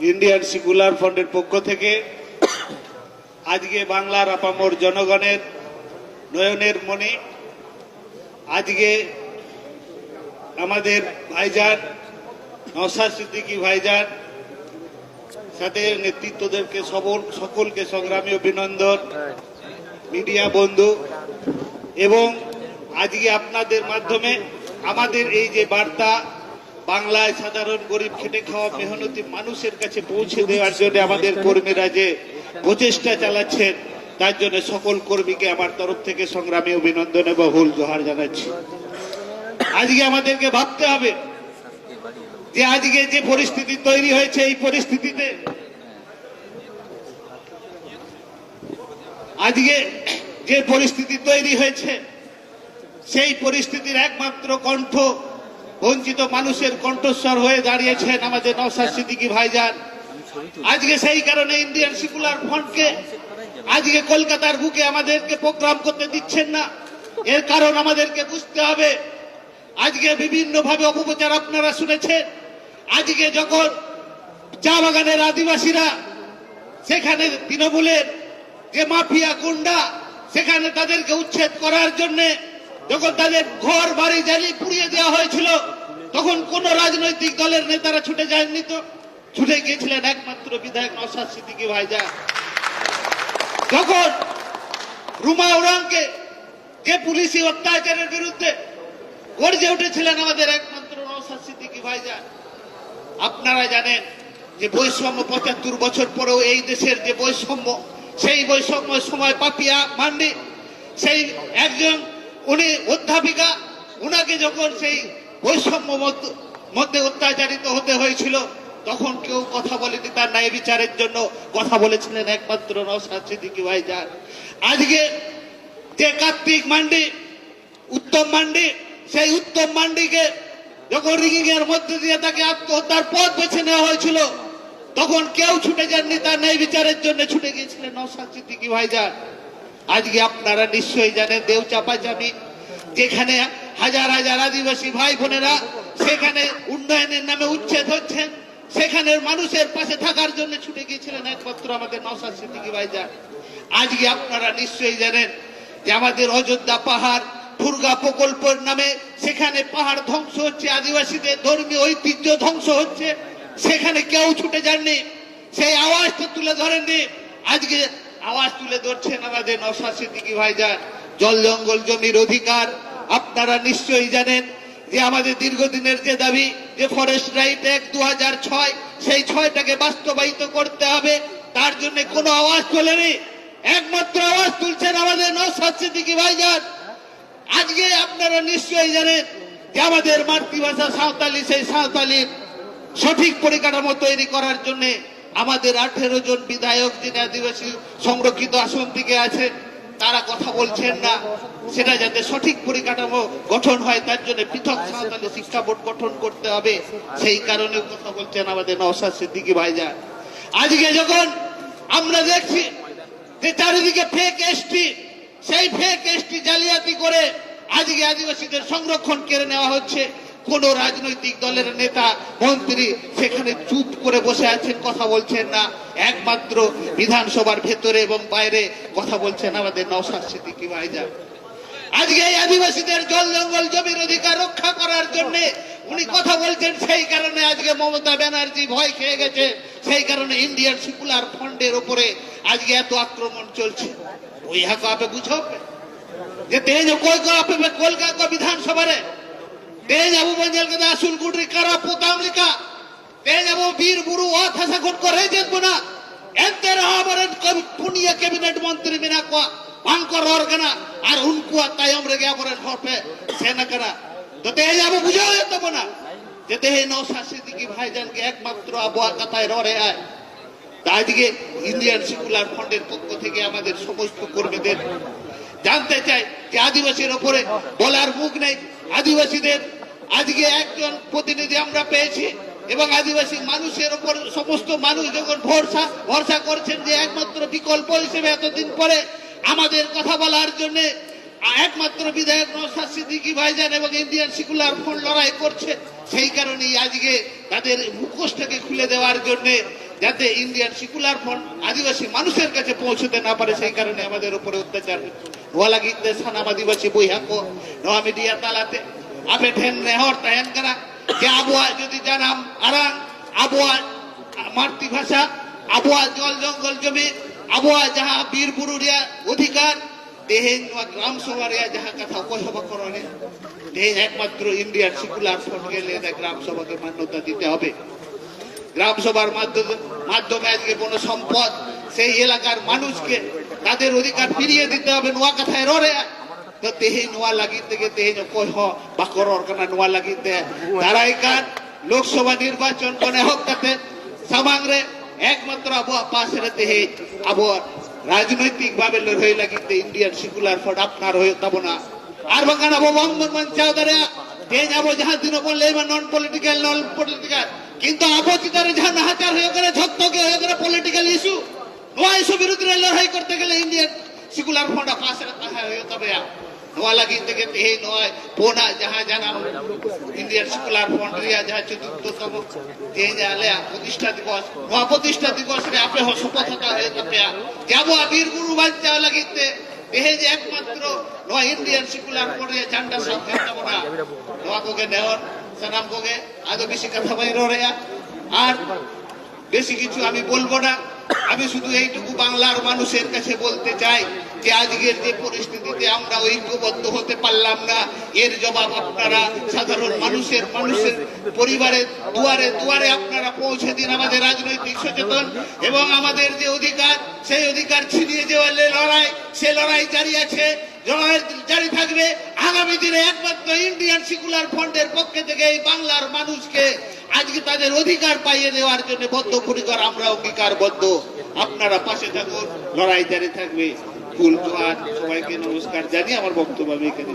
Indian secular ফ্রন্টের পক্ষ থেকে আজকে বাংলার আপামর জনগণের নয়নের মনে আজকে আমাদের ভাইজান নওশাদ সিদ্দিকী ভাইজান সাথে নেতৃত্বদেরকে সবল সকলকে সংগ্রামী অভিনন্দন, মিডিয়া বন্ধু। এবং আজকে আপনাদের মাধ্যমে আমাদের এই যে বার্তা বাংলায় সাধারণ গরিব খেটে খাওয়া মেহনতি মানুষের কাছে পৌঁছে দেওয়ার জন্য আমাদের কর্মীরা যে প্রচেষ্টা চালাচ্ছেন, তার জন্য সকল কর্মীকে আমার তরফ থেকে সংগ্রামী অভিনন্দন এবং হুল জোহার জানাচ্ছি। আজকে আমাদেরকে ভাবতে হবে যে আজকে যে পরিস্থিতি তৈরি হয়েছে, এই পরিস্থিতিতে আজকে যে পরিস্থিতি তৈরি হয়েছে, সেই পরিস্থিতির একমাত্র কণ্ঠ বঞ্চিত মানুষের কণ্ঠস্বর হয়ে দাঁড়িয়েছেন আমাদের নওশাদ সিদ্দিকী ভাইজান। আজকে সেই কারণে ইন্ডিয়ান সিকুলার ফ্রন্টকে আজকে কলকাতার বুকে আমাদেরকে প্রোগ্রাম করতে দিচ্ছেন না। এর কারণ আমাদেরকে বুঝতে হবে। আজকে বিভিন্ন ভাবে অপপ্রচার আপনারা শুনেছেন। আজকে যখন চা বাগানের আদিবাসীরা সেখানে তৃণমূলের যে মাফিয়া গুন্ডা, সেখানে তাদেরকে উচ্ছেদ করার জন্যে যখন তাদের ঘর বাড়ি জ্বালি পুড়িয়ে দেওয়া হয়েছিল তখন কোন রাজনৈতিক দলের নেতারা ছুটে যায়নি তো। ছুটে গিয়েছিলেন একমাত্র বিধায়ক নসাদ সিদ্দিকী ভাইজা। যখন রুমা ওরাংকে যে পুলিশি অত্যাচারের বিরুদ্ধে গর্জে উঠেছিলেন আমাদের একমাত্র নসাদ সিদ্দিকী ভাইজা, আপনারা জানেন যে বৈষম্য পঁচাত্তর বছর পরেও এই দেশের যে বৈষম্য, সেই বৈষম্য সময় পাপিয়া মান্ডি, সেই একজন উনি অধ্যাপিকা, উনাকে যখন সেই বৈষম্য মধ্যে অত্যাচারিত হতে হয়েছিল। তখন কেউ কথা বলেনি তার ন্যায় বিচারের জন্য। কথা বলেছিলেন একমাত্র নওশাদ সিদ্দিকী ভাইজান। আজকে যে কার্তিক মান্ডি, উত্তম মান্ডি, সেই উত্তম মান্ডিকে যখন রিগিং এর মধ্যে দিয়ে তাকে আত্মহত্যার পথ বেছে নেওয়া হয়েছিল, তখন কেউ ছুটে যাননি তার ন্যায় বিচারের জন্য। ছুটে গিয়েছিলেন নৌসাদ ভাই যান আজকে আপনারা নিশ্চয়ই জানেন দেউ চাপাচাপি যেখানে হাজার হাজার আদিবাসী ভাই বোনেরা সেখানে উন্নয়নের নামে উচ্ছেদ হচ্ছেন। সেখানের মানুষের পাশে থাকার জন্য ছুটে গিয়েছিলেন একমাত্র আমাদের নৌসাদ সিদ্দিকী ভাইজান আজকে আপনারা নিশ্চয়ই জানেন যে আমাদের অযোধ্যা পাহাড়, দুর্গা প্রকল্পের নামে সেখানে পাহাড় ধ্বংস হচ্ছে, আদিবাসীদের ধর্মীয় ঐতিহ্য ধ্বংস হচ্ছে। সেখানে কেউ ছুটে যাননি, সেই আওয়াজটা তুলে ধরেননি। আজকে আওয়াজ তুলে ধরছেন আমাদের নশা সিদ্দিকি ভাইজান জল জঙ্গল জমির অধিকার আপনারা নিশ্চয়ই জানেন যে আমাদের দীর্ঘদিনের যে দাবি যে ফরেস্ট রাইট অ্যাক্ট দু সেই ছয়টাকে বাস্তবায়িত করতে হবে, তার জন্য কোনো আওয়াজ তোলেনি। একমাত্র আওয়াজ তুলছেন আমাদের নৌসাদ সিদ্দিকি ভাইজান। আজকে আপনারা নিশ্চয়ই জানেন যে আমাদের মাতৃভাষা সাঁওতালি, সেই সাঁওতালি সঠিক পরিকাঠামো তৈরি করার জন্য আমাদের আঠেরো জন বিধায়ক যিনি আদিবাসী সংরক্ষিত আসন থেকে আছেন তারা কথা বলছেন না। সেটা যাতে সঠিক পরিকাঠামো গঠন হয়, তার জন্য পৃথক সাঁওতালি শিক্ষা বোর্ড গঠন করতে হবে। সেই কারণে কথা বলছেন আমাদের নওশাদ সিদ্দিকী ভাইজান। আজকে যখন আমরা দেখছি যে চারিদিকে ফেক এসটি সেই ফেক এসটি জালিয়াতি করে আজকে আদিবাসীদের সংরক্ষণ কেড়ে নেওয়া হচ্ছে। কোন রাজনৈতিক দলের নেতা, মন্ত্রী সেখানে চুপ করে বসে আছেন, কথা বলছেন না। একমাত্র বিধানসভার ভেতরে এবং বাইরে কথা বলছেন আমাদের নওশাদ সিদ্দিকী ভাইজান। আজকে এই আদিবাসীদের জল জঙ্গল জমির অধিকার রক্ষা করার জন্য উনি কথা বলছেন, সেই কারণে আজকে মমতা ব্যানার্জি ভয় খেয়ে গেছে। সেই কারণে ইন্ডিয়ান সিকুলার ফন্ডের উপরে আজকে এত আক্রমণ চলছে। ওই হাকো আপে বুঝো যে তেজ কই কো আপে কলকাতা বিধানসভারে আবু বঞ্জল কে আসুল গুডরি কারা, পোতাম লিকা তেজ আবু বীর বুরু ও থাসা খুট করে যেত না এতে রহাবরেন পুনিয়া ক্যাবিনেট মন্ত্রী মিনা কো ভাঙ্কর অর্গনা, আর উনকু তায়ম রে গিয়া বরেন হরপে সেনা করা। তো তেজ আবু বুঝাও যেত না যে তেহে নৌসা সিদ্দিকী ভাইজানকে একমাত্র আবহাওয়া কথায় ররে আয়। আজকে ইন্ডিয়ান সিকুলার ফন্ডের পক্ষ থেকে আমাদের সমস্ত কর্মীদের জানতে চাই যে আদিবাসীর ওপরে বলার মুখ নেই। আদিবাসীদের আজকে একজন প্রতিনিধি আমরা পেয়েছি এবং আদিবাসী মানুষের ওপর সমস্ত মানুষ যখন ভরসা ভরসা করছেন যে একমাত্র বিকল্প হিসেবে এতদিন পরে আমাদের কথা বলার জন্য একমাত্র বিধায়ক নৌসাদ সিদ্দিকী ভাইজান এবং ইন্ডিয়ান সিকুলার ফোন লড়াই করছে, সেই কারণেই আজকে তাদের মুখোশটাকে খুলে দেওয়ার জন্য যাতে ইন্ডিয়ান সিকুলার ফোন আদিবাসী মানুষের কাছে পৌঁছতে না পারে, সেই কারণে আমাদের উপরে অত্যাচার নোয়া লাগিতে সানাম আদিবাসী বইহাকো নোয়া মিডিয়া তালাতে আপে ঠেন নেহর তাহেন কানা যে আবহাওয়া যদি জানাম আরাং আবহাওয়া মাতৃভাষা আবহাওয়া জল জঙ্গল জমি আবহাওয়া যাহা বীর বুরু অধিকার তেহেন গ্রাম সভা রেয়ার যাহা কথা উপসভা করণে তেহেন একমাত্র ইন্ডিয়ান সিকুলার ফ্রন্ট গেলে এটা গ্রাম সভাকে মান্যতা দিতে হবে। গ্রাম সভার মাধ্যমে মাধ্যমে আজকে কোনো সম্পদ সেই এলাকার মানুষকে তাদের অধিকার ফিরিয়ে দিতে হবে। নোয়া কথায় ররে তো তেহে নোয়া লাগিতে গে তেহে কই হ বাকরর কানা নোয়া লাগিতে তারাই কান লোকসভা নির্বাচন কোনে হোক তাতে সামাংরে একমাত্র আবো পাশে তেহে আবো রাজনৈতিক ভাবে লড়াই লাগিতে ইন্ডিয়ান সিকুলার ফ্রন্ট আপনার হয়ে যাব না। আর বাগান আবো বঙ্গবন্ধু চাওদারে তেজ আবো যাহা দিন বললে নন পলিটিক্যাল নন পলিটিক্যাল কিন্তু আবো চিতারে যাহা নাহাচার হয়ে গেলে ঝক্তকে হয়ে গেলে পলিটিক্যাল ইস্যু নোয়া ইস্যু বিরুদ্ধে লড়াই করতে গেলে ইন্ডিয়ান সিকুলার ফ্রন্ট পাশে তাহা হয়ে তবে নোয়া লাগি থেকে তেহে নয় পোনা যাহা জানা ইন্ডিয়ান সিকুলার রিয়া যাহা চতুর্থতম তেহে জালে প্রতিষ্ঠা দিবস নোয়া প্রতিষ্ঠা দিবস রে আপে হ শপথতা হয়ে তবে যাব বীর গুরু বাঞ্চা লাগিতে। তেহে যে একমাত্র নোয়া ইন্ডিয়ান সিকুলার রিয়া ঝান্ডা সামনে যাব না নোয়া কোকে নেওয়ার সানাম কোকে আদৌ বেশি কথা বাইর রেয়া আর বেশি কিছু আমি বলব না। আমি শুধু এইটুকু বাংলার মানুষের কাছে বলতে চাই যে আজকের যে পরিস্থিতিতে আমরা ঐক্যবদ্ধ হতে পারলাম না, এর জবাব আপনারা সাধারণ মানুষের মানুষের পরিবারের দুয়ারে দুয়ারে আপনারা পৌঁছে দিন, আমাদের রাজনৈতিক সচেতন এবং আমাদের যে অধিকার, সেই অধিকার ছিনিয়ে যাওয়ার লড়াই, সে লড়াই জারি আছে জারি থাকবে। আগামী দিনে একমাত্র ইন্ডিয়ান সিকুলার ফ্রন্টের পক্ষে থেকে এই বাংলার মানুষকে আজকে তাদের অধিকার পাইয়ে দেওয়ার জন্য বদ্ধপরিকর আমরা অঙ্গীকারবদ্ধ আপনারা পাশে থাকুন, লড়াই জারি থাকবে ফুল জোয়ার, সবাইকে নমস্কার জানিয়ে আমার বক্তব্য আমি এখানে।